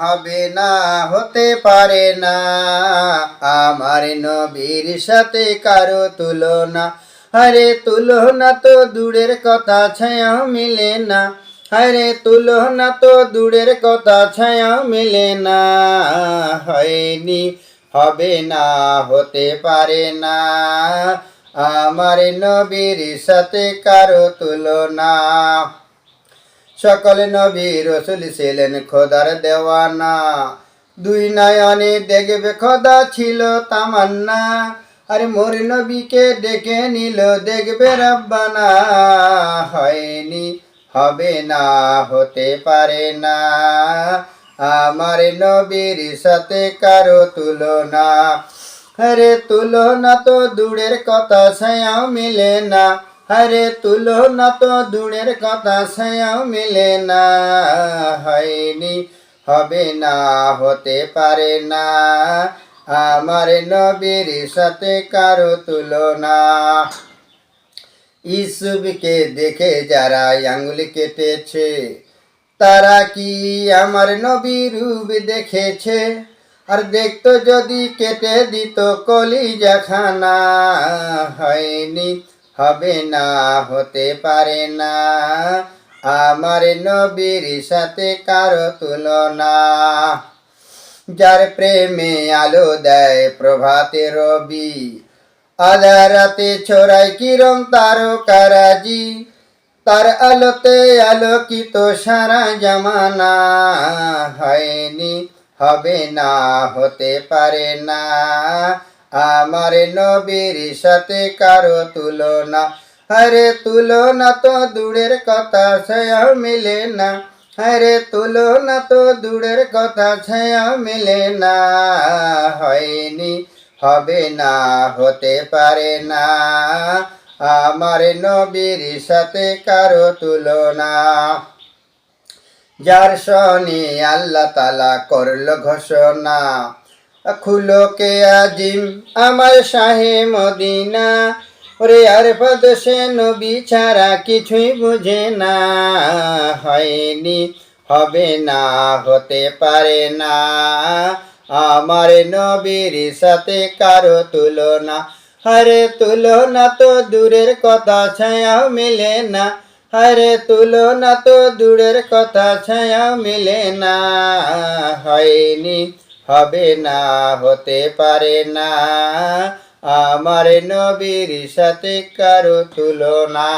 হবে না, হতে পারে না। আমার নবীর সাথে কারও তুলনা। আরে তুলনা তো দূরের কথা ছায়া মিলে না। আরে তুলনা তো দূরের কথা ছায়া মিলে না। হয়নি, হবে না, হতে পারে না। আমার নবীর সাথে কারও তুলনা। সকল নবী রসুল ছিলেন খোদার দেওয়ানা। দুই নয়নে দেখবে খোদা ছিল তামান্না। আরে মোর নবীকে ডেকে নিল, দেখবে রব্বানা। হয়নি, হবে না, হতে পারে না। আমার নবীর সাথে কারও তুলনা। আরে তুলনা তো দূরের কথা, ছায়াও মিলে না। আরে তুলনা তো দূরের কথা ছায়াও মিলে না হয়নি, হবে না, হতে পারে না। আমার নবীর সাথে কারও তুলনা। ইসুবকে দেখে যারা আঙ্গুলি কেটেছে, তারা কি আমার নবী রূপ দেখেছে? আর দেখতো যদি কেটে দিত কলিজা খানা হয়নি। হবে না, হতে পারে না। আমার নবীর সাথে কারও তুলনা। যার প্রেমে আলো দেয় প্রভাতে রবি, আধা রাতে ছড়ায় কিরম তারকারাজি, তার আলোতে আলোকিত সারা জামানা। হয়নি, হবে না, হতে পারে না। আমার নবীর সাথে কারও তুলনা। আরে তুলনা তো দূরের কথা, ছায়া মিলে না। আরে তুলনা তো দূরের কথা, ছায়া মিলে না। হয়নি, হবে না, হতে পারে না। আমার নবীর সাথে কারও তুলনা। যার শনি আল্লাহ তালা করল ঘোষণা। খুলোকে আজিম, আমার শাহে মদিনা। ওরে আর পদসে নবী ছাড়া কিছুই বুঝে না, হয়নি, হবে না, হতে পারে না। আমার নবীর সাথে কারও তুলনা হরে তুলনা তো দূরের কথা ছায়া মিলে না। হরে তুলনা তো দূরের কথা ছায়া মিলে না, হয়নি হবে না হতে পারে না। আমার নবীর সাথে কারও তুলনা।